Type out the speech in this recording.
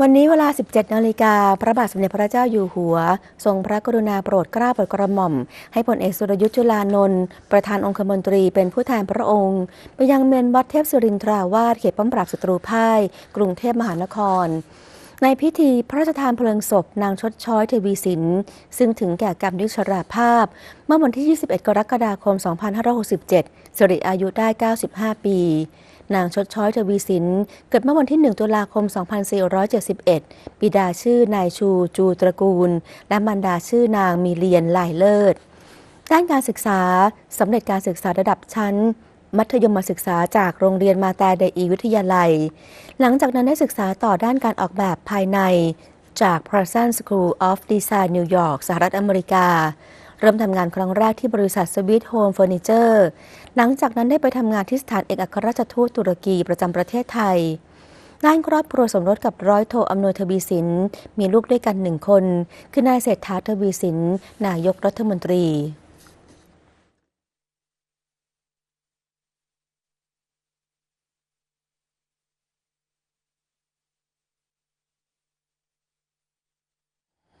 วันนี้เวลา 17 นาฬิกา พระบาทสมเด็จพระเจ้าอยู่หัว ทรงพระกรุณาโปรดเกล้าโปรดกระหม่อม ให้พลเอกสุรยุทธ์จุลานนท์ประธานองคมนตรีเป็นผู้แทนพระองค์ ไปยังเมนวัดเทพสุรินทราวาสเขตป้อมปราบศัตรูพ่าย กรุงเทพมหานคร ในพิธีพระราชทานเพลิงศพนางชดช้อยเทวีสิน ซึ่งถึงแก่กรรมนิชราภาพ เมื่อวันที่ 21 กรกฎาคม 2567 สิริอายุได้ 95 ปี นางชดช้อยเทวีสิน เกิดเมื่อวันที่ 1 ตุลาคม 2471 บิดาชื่อนายชูจูตระกูล และมารดาชื่อนางมีเลียนลายเลิศ ด้านการศึกษาสำเร็จการศึกษาระดับชั้น มัธยมศึกษาจากโรงเรียนมาแต่เดอีวิทยาลัย หลังจากนั้นได้ศึกษาต่อด้านการออกแบบภายใน จาก p r a s a n School of Design นิวยอร์กสหรัฐอเมริกา เริ่มทำงานครั้งแรกที่บริษัท Sweet Home Furniture หลังจากนั้นได้ไปทำงานที่สถานเอกอัครราชทูตตุรกีประจำประเทศไทยด้านครอบครัวสมรสกับร้อยโทอำนวยทวีสิน มีลูกด้วยกันหนึ่งคน คือนายเศรษฐาทวีสิน นายกรัฐมนตรี